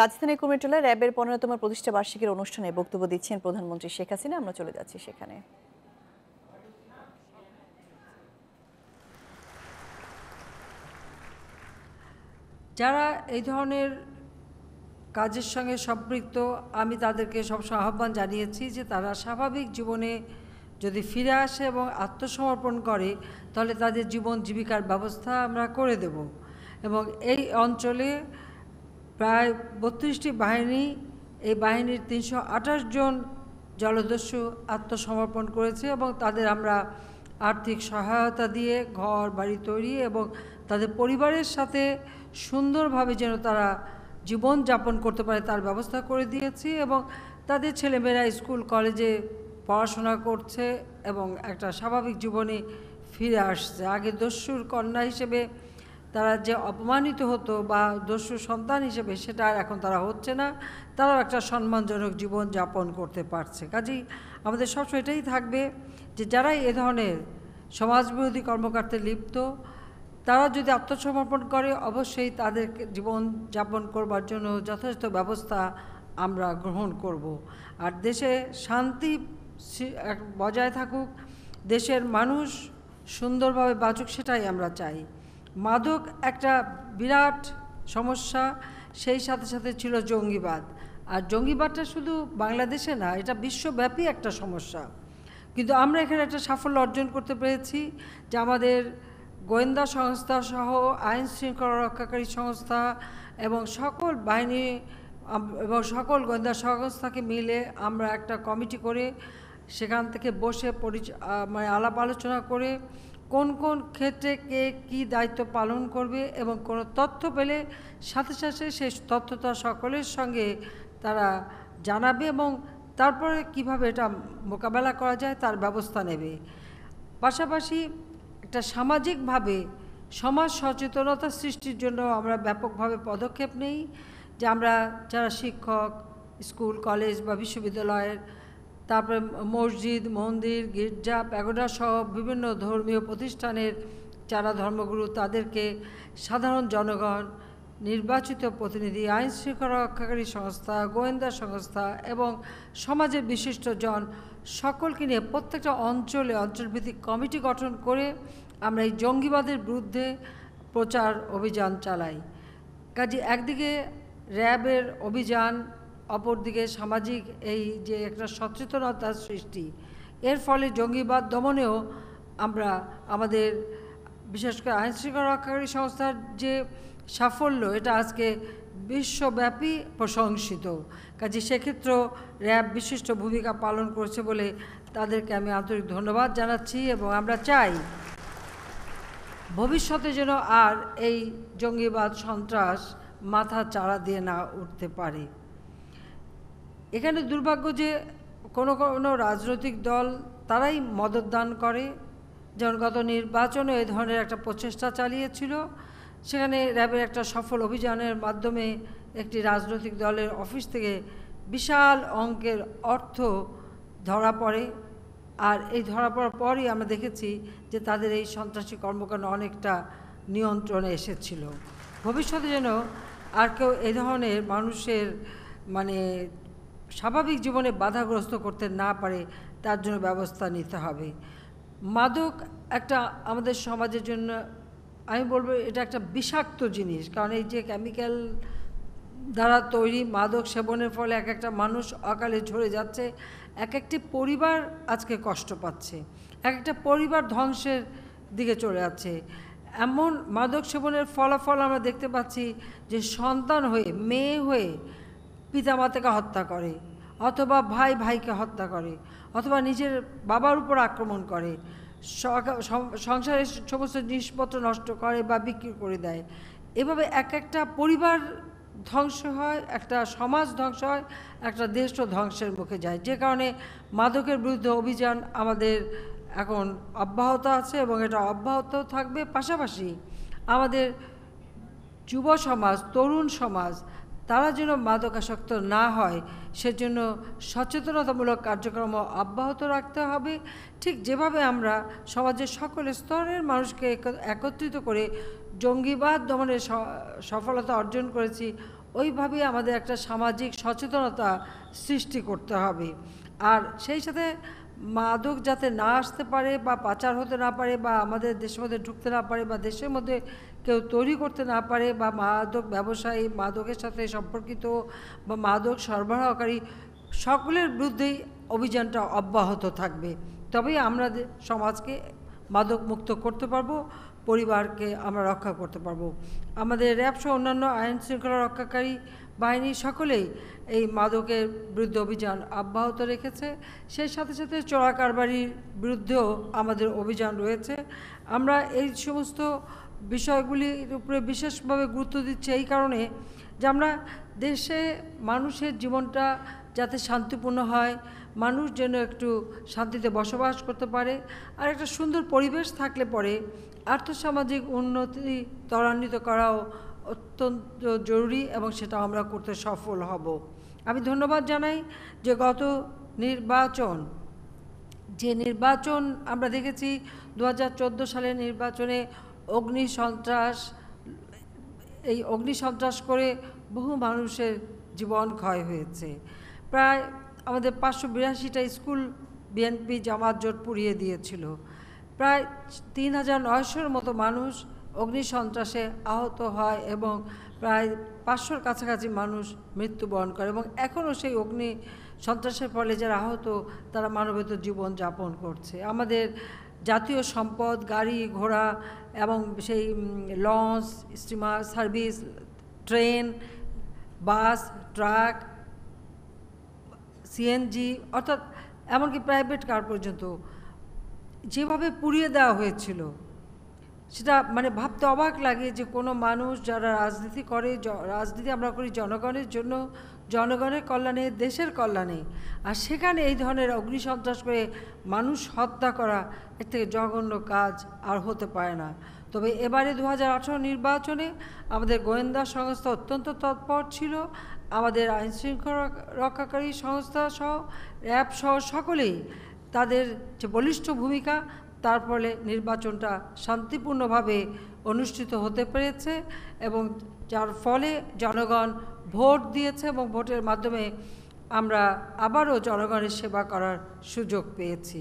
রাজধানী কুমিরটোলায় র্যাবের পনেরোতম প্রতিষ্ঠা বার্ষিকীর অনুষ্ঠানে বক্তব্য দিচ্ছেন প্রধানমন্ত্রী শেখ হাসিনা। আমরা চলে যাচ্ছি সেখানে। যারা এই ধরনের কাজের সঙ্গে সম্পৃক্ত, আমি তাদেরকে সবসময় আহ্বান জানিয়েছি যে তারা স্বাভাবিক জীবনে যদি ফিরে আসে এবং আত্মসমর্পণ করে, তাহলে তাদের জীবন জীবিকার ব্যবস্থা আমরা করে দেব। এবং এই অঞ্চলে প্রায় বত্রিশটি বাহিনী, এই বাহিনীর তিনশো আঠাশ জন জলদস্যু আত্মসমর্পণ করেছে এবং তাদের আমরা আর্থিক সহায়তা দিয়ে ঘর, বাড়ি তৈরি এবং তাদের পরিবারের সাথে সুন্দরভাবে যেন তারা জীবন যাপন করতে পারে তার ব্যবস্থা করে দিয়েছি এবং তাদের ছেলেমেয়েরা স্কুল, কলেজে পড়াশোনা করছে এবং একটা স্বাভাবিক জীবনে ফিরে আসছে। আগে দস্যুর কন্যা হিসেবে তারা যে অপমানিত হতো বা দস্যু সন্তান হিসেবে, সেটা আর এখন তারা হচ্ছে না। তারাও একটা সম্মানজনক জীবন যাপন করতে পারছে। কাজেই আমাদের সবসময় এটাই থাকবে যে যারাই এ ধরনের সমাজবিরোধী কর্মকাণ্ডে লিপ্ত, তারা যদি আত্মসমর্পণ করে, অবশ্যই তাদের জীবন যাপন করবার জন্য যথেষ্ট ব্যবস্থা আমরা গ্রহণ করব। আর দেশে শান্তি বজায় থাকুক, দেশের মানুষ সুন্দরভাবে বাঁচুক, সেটাই আমরা চাই। মাদক একটা বিরাট সমস্যা, সেই সাথে সাথে ছিল জঙ্গিবাদ। আর জঙ্গিবাদটা শুধু বাংলাদেশে না, এটা বিশ্বব্যাপী একটা সমস্যা। কিন্তু আমরা এখানে একটা সাফল্য অর্জন করতে পেরেছি যে আমাদের গোয়েন্দা সংস্থা সহ আইন শৃঙ্খলা রক্ষাকারী সংস্থা এবং সকল বাহিনী, এবং সকল গোয়েন্দা সংস্থাকে মিলে আমরা একটা কমিটি করে সেখান থেকে বসে পরিচ মানে আলাপ আলোচনা করে কোন কোন ক্ষেত্রে কে কী দায়িত্ব পালন করবে এবং কোনো তথ্য পেলে সাথে সাথে সেই তথ্যটা সকলের সঙ্গে তারা জানাবে এবং তারপরে কীভাবে এটা মোকাবেলা করা যায় তার ব্যবস্থা নেবে। পাশাপাশি একটা সামাজিকভাবে সমাজ সচেতনতা সৃষ্টির জন্য আমরা ব্যাপকভাবে পদক্ষেপ নেই যে আমরা যারা শিক্ষক, স্কুল, কলেজ বা বিশ্ববিদ্যালয়ের তারপরে মসজিদ, মন্দির, গির্জা, প্যাগোডা সহ বিভিন্ন ধর্মীয় প্রতিষ্ঠানের যারা ধর্মগুরু, তাদেরকে সাধারণ জনগণ, নির্বাচিত প্রতিনিধি, আইন শৃঙ্খলা রক্ষাকারী সংস্থা, গোয়েন্দা সংস্থা এবং সমাজের বিশিষ্টজন সকলকে নিয়ে প্রত্যেকটা অঞ্চলে অঞ্চলভিত্তিক কমিটি গঠন করে আমরা এই জঙ্গিবাদের বিরুদ্ধে প্রচার অভিযান চালাই। কাজে একদিকে র্যাবের অভিযান অপরদিকে সামাজিক এই যে একটা সচেতনতার সৃষ্টি, এর ফলে জঙ্গিবাদ দমনেও আমরা আমাদের বিশেষ করে আইনশৃঙ্খলা রক্ষাকারী সংস্থার যে সাফল্য, এটা আজকে বিশ্বব্যাপী প্রশংসিত। কাজে সেক্ষেত্রেও র্যাব বিশিষ্ট ভূমিকা পালন করছে বলে তাদেরকে আমি আন্তরিক ধন্যবাদ জানাচ্ছি এবং আমরা চাই ভবিষ্যতে যেন আর এই জঙ্গিবাদ সন্ত্রাস মাথা চাড়া দিয়ে না উঠতে পারে। এখানে দুর্ভাগ্য যে কোনো কোনো রাজনৈতিক দল তারাই মদত দান করে। যেমন গত নির্বাচনে এ ধরনের একটা প্রচেষ্টা চালিয়েছিল। সেখানে র্যাবের একটা সফল অভিযানের মাধ্যমে একটি রাজনৈতিক দলের অফিস থেকে বিশাল অঙ্কের অর্থ ধরা পড়ে। আর এই ধরা পড়ার পরই আমরা দেখেছি যে তাদের এই সন্ত্রাসী কর্মকাণ্ড অনেকটা নিয়ন্ত্রণে এসেছিল। ভবিষ্যতে যেন আর কেউ এ ধরনের মানুষের মানে স্বাভাবিক জীবনে বাধাগ্রস্ত করতে না পারে, তার জন্য ব্যবস্থা নিতে হবে। মাদক একটা আমাদের সমাজের জন্য, আমি বলব এটা একটা বিষাক্ত জিনিস, কারণ এই যে কেমিক্যাল দ্বারা তৈরি মাদক সেবনের ফলে এক একটা মানুষ অকালে ঝরে যাচ্ছে, এক একটি পরিবার আজকে কষ্ট পাচ্ছে, এক একটা পরিবার ধ্বংসের দিকে চলে যাচ্ছে। এমন মাদক সেবনের ফলাফল আমরা দেখতে পাচ্ছি যে সন্তান হয়ে, মেয়ে হয়ে পিতামাতাকে হত্যা করে, অথবা ভাই ভাইকে হত্যা করে, অথবা নিজের বাবার উপর আক্রমণ করে সংসারের সমস্ত জিনিসপত্র নষ্ট করে বা বিক্রি করে দেয়। এভাবে এক একটা পরিবার ধ্বংস হয়, একটা সমাজ ধ্বংস হয়, একটা দেশও ধ্বংসের মুখে যায়। যে কারণে মাদকের বিরুদ্ধে অভিযান আমাদের এখন অব্যাহত আছে এবং এটা অব্যাহত থাকবে। পাশাপাশি আমাদের যুব সমাজ, তরুণ সমাজ তারা যেন মাদকাসক্ত না হয়, সেজন্য সচেতনতামূলক কার্যক্রম অব্যাহত রাখতে হবে। ঠিক যেভাবে আমরা সমাজের সকল স্তরের মানুষকে একত্রিত করে জঙ্গিবাদ দমনের সফলতা অর্জন করেছি, ওইভাবেই আমাদের একটা সামাজিক সচেতনতা সৃষ্টি করতে হবে। আর সেই সাথে মাদক যাতে না আসতে পারে বা পাচার হতে না পারে বা আমাদের দেশের মধ্যে ঢুকতে না পারে বা দেশের মধ্যে কেউ তৈরি করতে না পারে বা মাদক ব্যবসায়ী, মাদকের সাথে সম্পর্কিত বা মাদক সরবরাহকারী সকলের বিরুদ্ধেই অভিযানটা অব্যাহত থাকবে। তবেই আমরা সমাজকে মাদক মুক্ত করতে পারব পরিবারকে আমরা রক্ষা করতে পারব। আমাদের র্যাব সহ অন্যান্য আইন শৃঙ্খলা রক্ষাকারী বাহিনী সকলেই এই মাদকের বিরুদ্ধে অভিযান অব্যাহত রেখেছে। সেই সাথে সাথে চোরা কারবারির বিরুদ্ধেও আমাদের অভিযান রয়েছে। আমরা এই সমস্ত বিষয়গুলির উপরে বিশেষভাবে গুরুত্ব দিচ্ছি এই কারণে যে আমরা দেশে মানুষের জীবনটা যাতে শান্তিপূর্ণ হয়, মানুষ যেন একটু শান্তিতে বসবাস করতে পারে, আর একটা সুন্দর পরিবেশ থাকলে পরে আর্থসামাজিক উন্নতি ত্বরান্বিত করাও অত্যন্ত জরুরি এবং সেটা আমরা করতে সফল হব। আমি ধন্যবাদ জানাই যে গত নির্বাচন, যে নির্বাচন আমরা দেখেছি দু হাজার চোদ্দ সালের নির্বাচনে অগ্নি সন্ত্রাস এই অগ্নি সন্ত্রাস করে বহু মানুষের জীবন ক্ষয় হয়েছে। প্রায় আমাদের পাঁচশো বিরাশিটা স্কুল বিএনপি জামাত জোট পুড়িয়ে দিয়েছিল। প্রায় তিন হাজার নয়শোর মতো মানুষ অগ্নি সন্ত্রাসে আহত হয় এবং প্রায় পাঁচশোর কাছাকাছি মানুষ মৃত্যুবরণ করে এবং এখনও সেই অগ্নি সন্ত্রাসের ফলে যারা আহত, তারা মানবেতর জীবন যাপন করছে। আমাদের জাতীয় সম্পদ, গাড়ি, ঘোড়া এবং সেই launch, steamer, service, train bus, truck CNG অর্থাৎ এমনকি প্রাইভেট কার পর্যন্ত। যেভাবে পুড়িয়ে দেওয়া হয়েছিল, সেটা মানে ভাবতে অবাক লাগে যে কোনো মানুষ যারা রাজনীতি করে রাজনীতি আমরা করি জনগণের জন্য, জনগণের কল্যাণে, দেশের কল্যাণে। আর সেখানে এই ধরনের অগ্নিসন্ত্রাস করে মানুষ হত্যা করা, এর থেকে জঘন্য কাজ আর হতে পারে না। তবে এবারে দু হাজার আঠেরো নির্বাচনে আমাদের গোয়েন্দা সংস্থা অত্যন্ত তৎপর ছিল। আমাদের আইন শৃঙ্খলা রক্ষাকারী সংস্থা সহ, র্যাব সহ সকলেই তাদের যে বলিষ্ঠ ভূমিকা, তার ফলে নির্বাচনটা শান্তিপূর্ণভাবে অনুষ্ঠিত হতে পেরেছে এবং যার ফলে জনগণ ভোট দিয়েছে এবং ভোটের মাধ্যমে আমরা আবারও জনগণের সেবা করার সুযোগ পেয়েছি।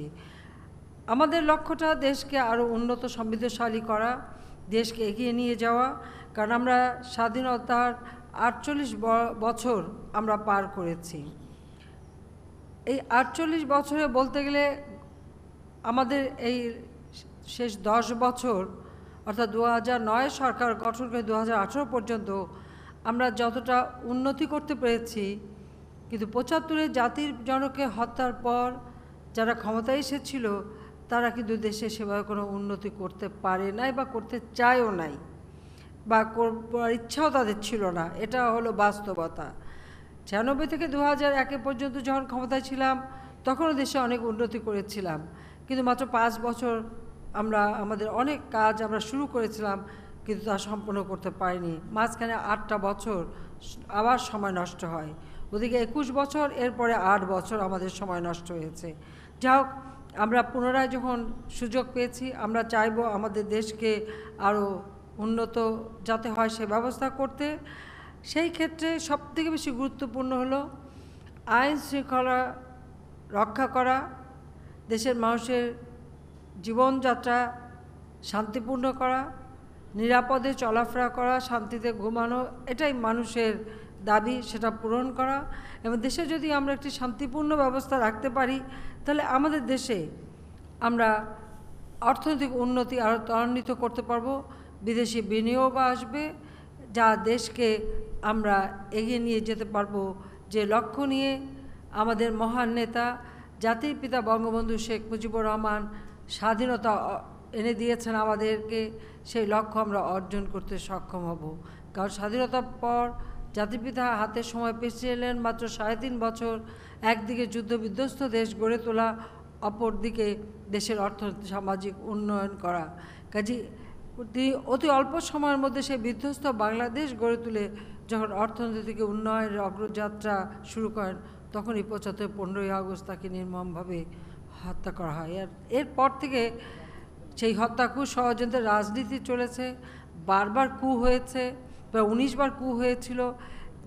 আমাদের লক্ষ্যটা দেশকে আরও উন্নত, সমৃদ্ধশালী করা, দেশকে এগিয়ে নিয়ে যাওয়া, কারণ আমরা স্বাধীনতার আটচল্লিশ বছর আমরা পার করেছি। এই আটচল্লিশ বছরে বলতে গেলে আমাদের এই শেষ দশ বছর, অর্থাৎ দু নয় সরকার গঠন করে দু হাজার আঠেরো পর্যন্ত আমরা যতটা উন্নতি করতে পেরেছি, কিন্তু পঁচাত্তরে জাতির জনকে হত্যার পর যারা ক্ষমতায় এসেছিল তারা কিন্তু দেশে সেভাবে কোনো উন্নতি করতে পারে নাই বা করতে চায়ও নাই বা করার ইচ্ছাও তাদের ছিল না। এটা হলো বাস্তবতা। ছিয়ানব্বই থেকে দু হাজার একে পর্যন্ত যখন ক্ষমতায় ছিলাম, তখনও দেশে অনেক উন্নতি করেছিলাম। কিন্তু মাত্র পাঁচ বছর আমরা, আমাদের অনেক কাজ আমরা শুরু করেছিলাম, কিন্তু তা সম্পন্ন করতে পারিনি। মাঝখানে আটটা বছর আবার সময় নষ্ট হয়। ওদিকে একুশ বছর, এরপরে আট বছর আমাদের সময় নষ্ট হয়েছে। যা হোক আমরা পুনরায় যখন সুযোগ পেয়েছি, আমরা চাইব আমাদের দেশকে আরও উন্নত যাতে হয় সে ব্যবস্থা করতে। সেই ক্ষেত্রে সবথেকে বেশি গুরুত্বপূর্ণ হলো আইন শৃঙ্খলা রক্ষা করা, দেশের মানুষের জীবনযাত্রা শান্তিপূর্ণ করা, নিরাপদে চলাফেরা করা, শান্তিতে ঘুমানো, এটাই মানুষের দাবি সেটা পূরণ করা এবং দেশে যদি আমরা একটি শান্তিপূর্ণ ব্যবস্থা রাখতে পারি, তাহলে আমাদের দেশে আমরা অর্থনৈতিক উন্নতি আরও ত্বরান্বিত করতে পারব, বিদেশি বিনিয়োগ আসবে, যা দেশকে আমরা এগিয়ে নিয়ে যেতে পারব যে লক্ষ্য নিয়ে আমাদের মহান নেতা, জাতির পিতা বঙ্গবন্ধু শেখ মুজিবুর রহমান স্বাধীনতা এনে দিয়েছেন আমাদেরকে, সেই লক্ষ্য আমরা অর্জন করতে সক্ষম হব। কারণ স্বাধীনতার পর জাতিপিতা হাতে সময় পেছিলেন মাত্র সাড়ে তিন বছর একদিকে যুদ্ধবিধ্বস্ত দেশ গড়ে তোলা, অপরদিকে দেশের অর্থনৈতিক সামাজিক উন্নয়ন করা। কাজে তিনি অতি অল্প সময়ের মধ্যে সে বিধ্বস্ত বাংলাদেশ গড়ে তুলে যখন অর্থনৈতিক উন্নয়নের অগ্রযাত্রা শুরু করেন, তখনই পঁচাত্তর, পনেরোই আগস্ট তাকে নির্মমভাবে হত্যা করা হয়। আর এরপর থেকে সেই হত্যা কু ষড়যন্ত্রের রাজনীতি চলেছে, বারবার কু হয়েছে প্রায় উনিশ বার কু হয়েছিল,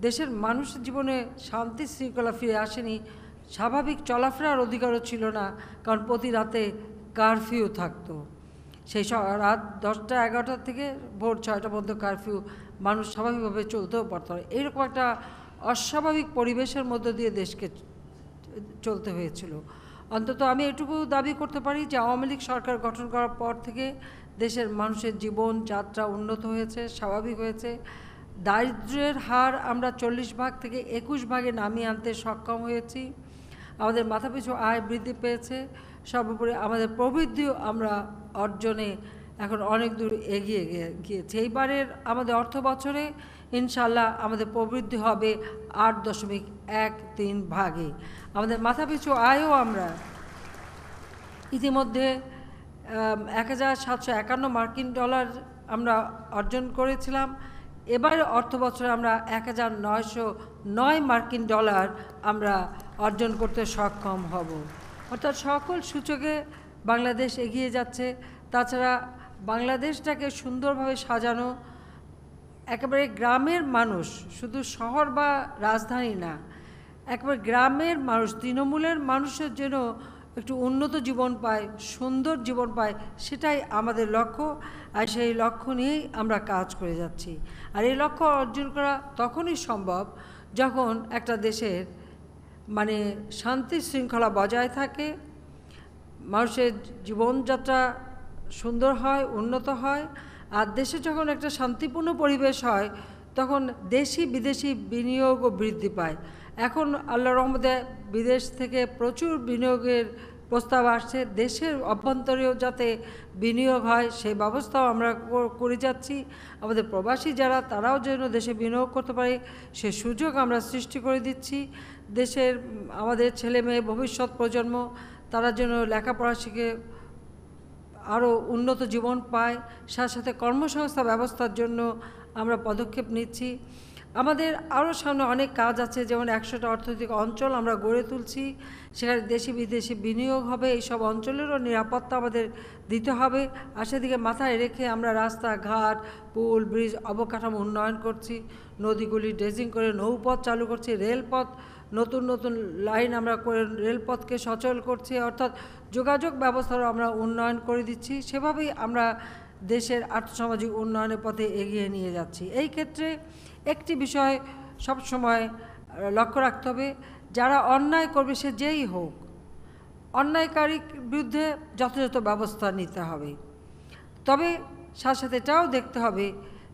দেশের মানুষের জীবনে শান্তি শৃঙ্খলা ফিরে আসেনি, স্বাভাবিক চলাফেরার অধিকারও ছিল না, কারণ প্রতি রাতে কারফিউ থাকতো। সেই রাত দশটা এগারোটা থেকে ভোর ছয়টা পর্যন্ত কারফিউ মানুষ স্বাভাবিকভাবে চলতেও পারত না। এইরকম একটা অস্বাভাবিক পরিবেশের মধ্য দিয়ে দেশকে চলতে হয়েছিল। অন্তত আমি এটুকু দাবি করতে পারি যে আওয়ামী লীগ সরকার গঠন করার পর থেকে দেশের মানুষের জীবন, যাত্রা উন্নত হয়েছে, স্বাভাবিক হয়েছে। দারিদ্র্যের হার আমরা চল্লিশ ভাগ থেকে একুশ ভাগে নামিয়ে আনতে সক্ষম হয়েছি। আমাদের মাথাপিছু আয় বৃদ্ধি পেয়েছে। সর্বোপরি আমাদের প্রবৃদ্ধিও আমরা অর্জনে এখন অনেক দূর এগিয়ে গিয়েছে। এইবারের আমাদের অর্থ বছরে ইনশাল্লাহ আমাদের প্রবৃদ্ধি হবে আট দশমিক এক তিন ভাগে। আমাদের মাথাপিছু আয়ও আমরা ইতিমধ্যে এক হাজার সাতশো একান্ন মার্কিন ডলার আমরা অর্জন করেছিলাম। এবার অর্থ বছরে আমরা এক হাজার নয়শো নয় মার্কিন ডলার আমরা অর্জন করতে সক্ষম হব। অর্থাৎ সকল সূচকে বাংলাদেশ এগিয়ে যাচ্ছে। তাছাড়া বাংলাদেশটাকে সুন্দরভাবে সাজানো একেবারে গ্রামের মানুষ, শুধু শহর বা রাজধানী না, একেবারে গ্রামের মানুষ, তৃণমূলের মানুষের জন্য একটু উন্নত জীবন পায়, সুন্দর জীবন পায়, সেটাই আমাদের লক্ষ্য। আর সেই লক্ষ্য নিয়েই আমরা কাজ করে যাচ্ছি। আর এই লক্ষ্য অর্জন করা তখনই সম্ভব যখন একটা দেশের মানে শান্তি শৃঙ্খলা বজায় থাকে, মানুষের জীবনযাত্রা সুন্দর হয়, উন্নত হয়। আর দেশে যখন একটা শান্তিপূর্ণ পরিবেশ হয়, তখন দেশি বিদেশি বিনিয়োগও বৃদ্ধি পায়। এখন আল্লাহ রহমদে বিদেশ থেকে প্রচুর বিনিয়োগের প্রস্তাব আসছে। দেশের অভ্যন্তরেও যাতে বিনিয়োগ হয়, সেই ব্যবস্থাও আমরা করে যাচ্ছি। আমাদের প্রবাসী যারা, তারাও যেন দেশে বিনিয়োগ করতে পারে, সে সুযোগ আমরা সৃষ্টি করে দিচ্ছি। দেশের আমাদের ছেলে মেয়ে ভবিষ্যৎ প্রজন্ম, তারা যেন লেখাপড়া শিখে আরও উন্নত জীবন পায়। সাথে সাথে কর্মসংস্থা ব্যবস্থার জন্য আমরা পদক্ষেপ নিচ্ছি। আমাদের আরও সামনে অনেক কাজ আছে, যেমন একশোটা অর্থনৈতিক অঞ্চল আমরা গড়ে তুলছি, সেখানে দেশি বিদেশি বিনিয়োগ হবে, এইসব অঞ্চলেরও নিরাপত্তা আমাদের দিতে হবে, আর সেদিকে মাথায় রেখে আমরা রাস্তাঘাট, পুল, ব্রিজ অবকাঠামো উন্নয়ন করছি, নদীগুলি ড্রেজিং করে নৌপথ চালু করছি, রেলপথ, নতুন নতুন লাইন আমরা করে রেলপথকে সচল করছি, অর্থাৎ যোগাযোগ ব্যবস্থারও আমরা উন্নয়ন করে দিচ্ছি, সেভাবেই আমরা দেশের আর্থসামাজিক উন্নয়নের পথে এগিয়ে নিয়ে যাচ্ছি। এই ক্ষেত্রে একটি বিষয় সবসময় লক্ষ্য রাখতে হবে, যারা অন্যায় করবে সে যেই হোক, অন্যায়কারীর বিরুদ্ধে যথাযথ ব্যবস্থা নিতে হবে। তবে সাথে সাথে এটাও দেখতে হবে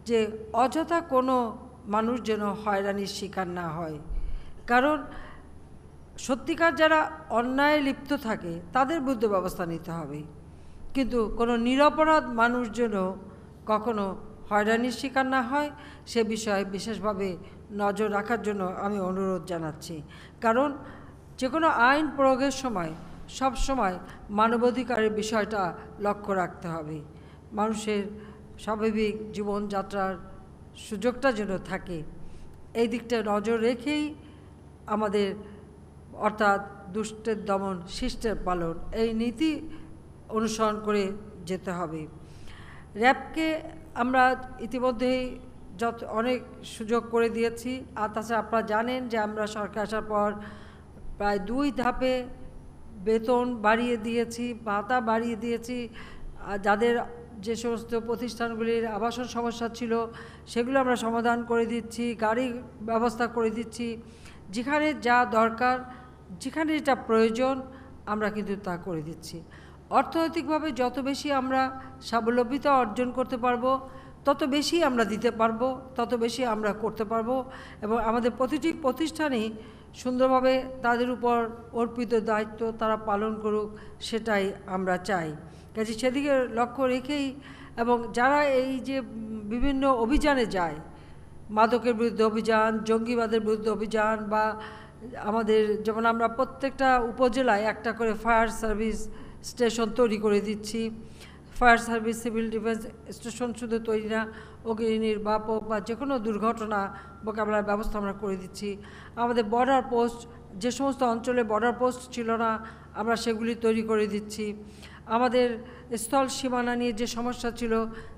যে অযথা কোনো মানুষ যেন হয়রানির শিকার না হয়। কারণ সত্যিকার যারা অন্যায় লিপ্ত থাকে, তাদের বিরুদ্ধে ব্যবস্থা নিতে হবে। কিন্তু কোনো নিরপরাধ মানুষ যেন কখনো হয়রানির শিকার না হয়, সে বিষয়ে বিশেষভাবে নজর রাখার জন্য আমি অনুরোধ জানাচ্ছি। কারণ যে কোনো আইন প্রয়োগের সময়, সব সময় মানবাধিকারের বিষয়টা লক্ষ্য রাখতে হবে। মানুষের স্বাভাবিক জীবনযাত্রার সুযোগটা যেন থাকে। এই দিকটা নজর রেখেই আমাদের, অর্থাৎ দুষ্টের দমন শিষ্টের পালন, এই নীতি অনুসরণ করে যেতে হবে। র্যাবকে আমরা ইতিমধ্যেই যত অনেক সুযোগ করে দিয়েছি। আর তাছাড়া আপনারা জানেন যে আমরা সরকার আসার পর প্রায় দুই ধাপে বেতন বাড়িয়ে দিয়েছি, ভাতা বাড়িয়ে দিয়েছি। যাদের যে সমস্ত প্রতিষ্ঠানগুলির আবাসন সমস্যা ছিল, সেগুলো আমরা সমাধান করে দিচ্ছি, গাড়ি ব্যবস্থা করে দিচ্ছি। যেখানে যা দরকার, যেখানে যেটা প্রয়োজন, আমরা কিন্তু তা করে দিচ্ছি। অর্থনৈতিকভাবে যত বেশি আমরা স্বাবলম্বিতা অর্জন করতে পারব, তত বেশি আমরা দিতে পারব, তত বেশি আমরা করতে পারব এবং আমাদের প্রতিটি প্রতিষ্ঠানই সুন্দরভাবে তাদের উপর অর্পিত দায়িত্ব তারা পালন করুক সেটাই আমরা চাই। কাজে সেদিকে লক্ষ্য রেখেই এবং যারা এই যে বিভিন্ন অভিযানে যায়, মাদকের বিরুদ্ধে অভিযান, জঙ্গিবাদের বিরুদ্ধে অভিযান বা আমাদের যেমন আমরা প্রত্যেকটা উপজেলায় একটা করে ফায়ার সার্ভিস স্টেশন তৈরি করে দিচ্ছি। Fire service, civil defence station শুধু তৈরি না অগ্নি নির্বাপক বা যে কোনো দুর্ঘটনা মোকাবেলার ব্যবস্থা আমরা করে দিচ্ছি। আমাদের বর্ডার পোস্ট যে সমস্ত অঞ্চলে বর্ডার পোস্ট ছিল না, আমরা সেগুলি তৈরি করে দিচ্ছি। আমাদের স্থল সীমানা নিয়ে যে সমস্যা ছিল,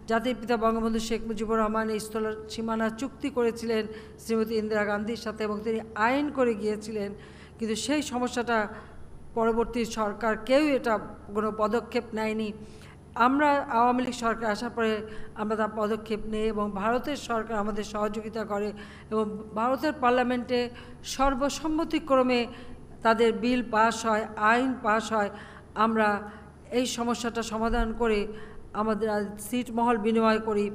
জাতির পিতা বঙ্গবন্ধু শেখ মুজিবুর রহমান এই স্থল সীমানা চুক্তি করেছিলেন শ্রীমতী ইন্দিরা গান্ধীর সাথে এবং তিনি আইন করে গিয়েছিলেন। কিন্তু সেই সমস্যাটা পরবর্তী সরকার কেউ এটা কোনো পদক্ষেপ নেয়নি। আমরা আওয়ামী লীগ সরকার আসার পরে আমরা তার পদক্ষেপ নিই এবং ভারতের সরকার আমাদের সহযোগিতা করে এবং ভারতের পার্লামেন্টে সর্বসম্মতিক্রমে তাদের বিল পাস হয়, আইন পাস হয়। আমরা এই সমস্যাটা সমাধান করে আমাদের সিট মহল বিনিময় করি।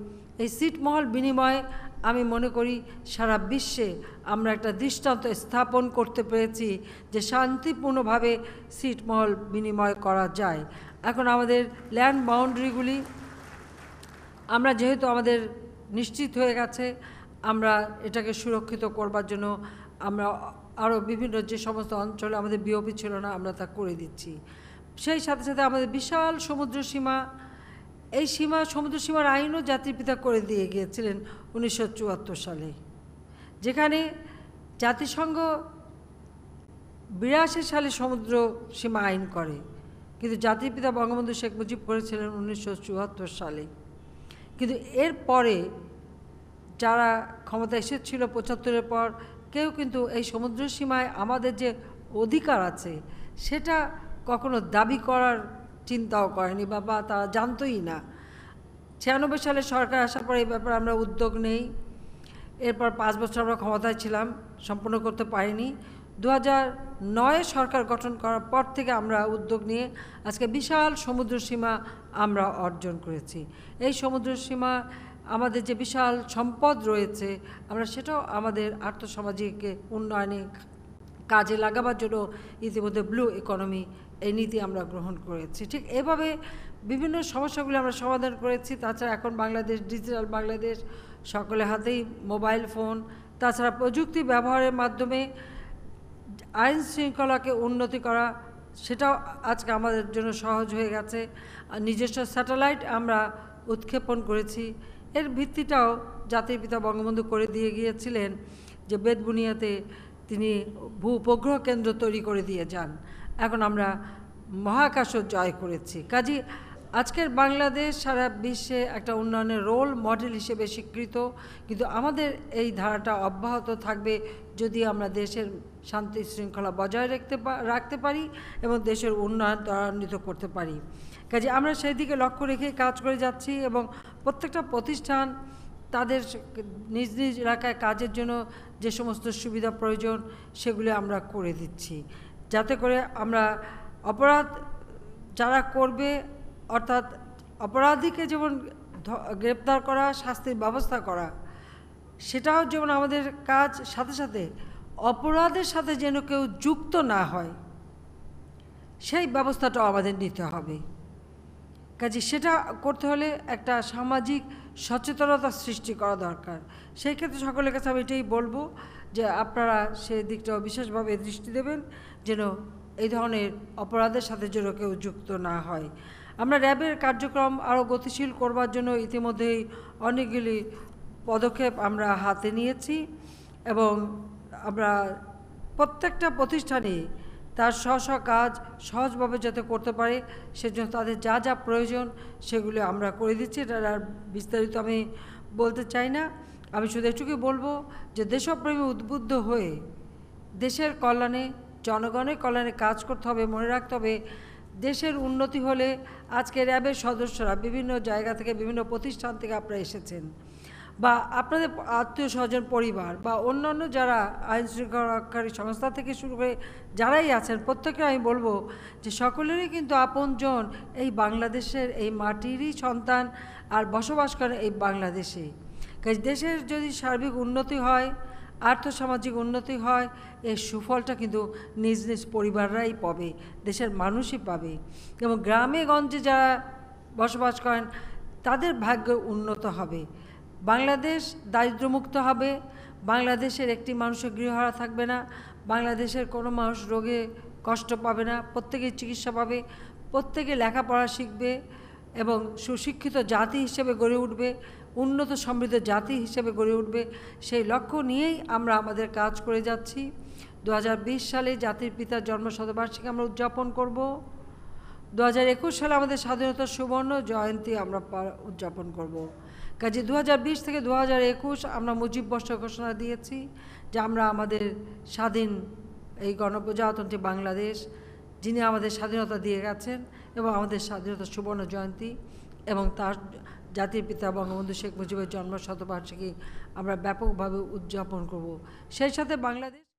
এই সিট মহল বিনিময়ে আমি মনে করি সারা বিশ্বে আমরা একটা দৃষ্টান্ত স্থাপন করতে পেরেছি যে শান্তিপূর্ণভাবে সিট মহল বিনিময় করা যায়। এখন আমাদের ল্যান্ড বাউন্ডারিগুলি, আমরা যেহেতু আমাদের নিশ্চিত হয়ে গেছে, আমরা এটাকে সুরক্ষিত করবার জন্য আমরা আরও বিভিন্ন যে সমস্ত অঞ্চলে আমাদের বিওপি ছিল না, আমরা তা করে দিচ্ছি। সেই সাথে সাথে আমাদের বিশাল সমুদ্র সীমা এই সীমা, সমুদ্র সীমার আইনও জাতির পিতা করে দিয়ে গিয়েছিলেন উনিশশো চুয়াত্তর সালে, যেখানে জাতিসংঘ বিরাশি সালে সমুদ্র সীমা আইন করে। কিন্তু জাতির পিতা বঙ্গবন্ধু শেখ মুজিব করেছিলেন উনিশশো চুয়াত্তর সালে। কিন্তু এর পরে যারা ক্ষমতা এসেছিল পঁচাত্তরের পর, কেউ কিন্তু এই সমুদ্র সীমায় আমাদের যে অধিকার আছে, সেটা কখনো দাবি করার চিন্তাও করেনি বা বা তারা জানতোই না। ছিয়ানব্বই সালে সরকার আসার পর এই ব্যাপারে আমরা উদ্যোগ নেই। এরপর পাঁচ বছর আমরা ক্ষমতায় ছিলাম, সম্পূর্ণ করতে পারিনি। দু নয় সরকার গঠন করার পর থেকে আমরা উদ্যোগ নিয়ে আজকে বিশাল সমুদ্র সীমা আমরা অর্জন করেছি। এই সমুদ্র সীমা আমাদের যে বিশাল সম্পদ রয়েছে, আমরা সেটাও আমাদের আর্থসামাজিক উন্নয়নে কাজে লাগাবার জন্য ইতিমধ্যে ব্লু ইকোনমি এই নীতি আমরা গ্রহণ করেছি। ঠিক এভাবে বিভিন্ন সমস্যাগুলি আমরা সমাধান করেছি। তাছাড়া এখন বাংলাদেশ, ডিজিটাল বাংলাদেশ, সকলের হাতেই মোবাইল ফোন, তাছাড়া প্রযুক্তি ব্যবহারের মাধ্যমে আইন শৃঙ্খলাকে উন্নতি করা, সেটাও আজকে আমাদের জন্য সহজ হয়ে গেছে। আর নিজস্ব স্যাটেলাইট আমরা উৎক্ষেপণ করেছি। এর ভিত্তিটাও জাতির পিতা বঙ্গবন্ধু করে দিয়ে গিয়েছিলেন যে বেদবুনিয়াতে তিনি ভূ উপগ্রহ কেন্দ্র তৈরি করে দিয়ে যান। এখন আমরা মহাকাশও জয় করেছি। কাজী, আজকের বাংলাদেশ সারা বিশ্বে একটা উন্নয়নের রোল মডেল হিসেবে স্বীকৃত, কিন্তু আমাদের এই ধারাটা অব্যাহত থাকবে যদি আমরা দেশের শান্তি শৃঙ্খলা বজায় রাখতে রাখতে পারি এবং দেশের উন্নয়ন ত্বরান্বিত করতে পারি। কাজে, আমরা সেই দিকে লক্ষ্য রেখে কাজ করে যাচ্ছি এবং প্রত্যেকটা প্রতিষ্ঠান তাদের নিজ নিজ এলাকায় কাজের জন্য যে সমস্ত সুবিধা প্রয়োজন সেগুলি আমরা করে দিচ্ছি। যাতে করে আমরা অপরাধ যারা করবে, অর্থাৎ অপরাধীকে যেমন গ্রেপ্তার করা, শাস্তির ব্যবস্থা করা, সেটাও যেমন আমাদের কাজ, সাথে সাথে অপরাধের সাথে যেন কেউ যুক্ত না হয়, সেই ব্যবস্থাটাও আমাদের নিতে হবে। কাজে সেটা করতে হলে একটা সামাজিক সচেতনতা সৃষ্টি করা দরকার। সেই ক্ষেত্রে সকলের কাছে আমি এটাই বলব যে আপনারা সেই দিকটাও বিশেষভাবে দৃষ্টি দেবেন, যেন এই ধরনের অপরাধের সাথে যেন কেউ যুক্ত না হয়। আমরা র্যাবের কার্যক্রম আরও গতিশীল করবার জন্য ইতিমধ্যেই অনেকগুলি পদক্ষেপ আমরা হাতে নিয়েছি এবং আমরা প্রত্যেকটা প্রতিষ্ঠানে তার স্ব স্ব কাজ সহজভাবে যাতে করতে পারে, সেজন্য তাদের যা যা প্রয়োজন সেগুলো আমরা করে দিচ্ছি। এটা বিস্তারিত আমি বলতে চাই না। আমি শুধু এটুকুই বলব যে দেশপ্রেমী উদ্বুদ্ধ হয়ে দেশের কল্যাণে, জনগণের কল্যাণে কাজ করতে হবে, মনে রাখতে হবে, দেশের উন্নতি হলে আজকে র্যাবের সদস্যরা বিভিন্ন জায়গা থেকে, বিভিন্ন প্রতিষ্ঠান থেকে আপনারা এসেছেন বা আপনাদের আত্মীয় স্বজন, পরিবার বা অন্যান্য যারা আইন শৃঙ্খলাকারী সংস্থা থেকে শুরু করে যারাই আছেন প্রত্যেকে আমি বলব যে সকলেরই কিন্তু আপনজন এই বাংলাদেশের এই মাটিরই সন্তান আর বসবাস করে এই বাংলাদেশে। কাজ দেশের যদি সার্বিক উন্নতি হয়, আর্থসামাজিক উন্নতি হয়, এর সুফলটা কিন্তু নিজ নিজ পরিবাররাই পাবে, দেশের মানুষই পাবে। এবং গ্রামে গঞ্জে যারা বসবাস করেন, তাদের ভাগ্য উন্নত হবে। বাংলাদেশ দারিদ্রমুক্ত হবে, বাংলাদেশের একটি মানুষের গৃহহারা থাকবে না, বাংলাদেশের কোনো মানুষ রোগে কষ্ট পাবে না, প্রত্যেকে চিকিৎসা পাবে, প্রত্যেকে লেখাপড়া শিখবে এবং সুশিক্ষিত জাতি হিসেবে গড়ে উঠবে উন্নত সমৃদ্ধ জাতি হিসেবে গড়ে উঠবে, সেই লক্ষ্য নিয়েই আমরা আমাদের কাজ করে যাচ্ছি দু হাজার বিশ সালে জাতির পিতার জন্ম শতবার্ষিকী আমরা উদযাপন করব দু হাজার একুশ সালে আমাদের স্বাধীনতার সুবর্ণ জয়ন্তী আমরা উদযাপন করব। কাজে দু হাজার বিশ থেকে দু হাজার একুশ আমরা মুজিব বর্ষ ঘোষণা দিয়েছি যে আমরা আমাদের স্বাধীন এই গণপ্রজাতন্ত্রী বাংলাদেশ, যিনি আমাদের স্বাধীনতা দিয়ে গেছেন এবং আমাদের স্বাধীনতা সুবর্ণ জয়ন্তী এবং তার জাতির পিতা বঙ্গবন্ধু শেখ মুজিবের জন্ম শতবার্ষিকী আমরা ব্যাপকভাবে উদযাপন করব। সেই সাথে বাংলাদেশ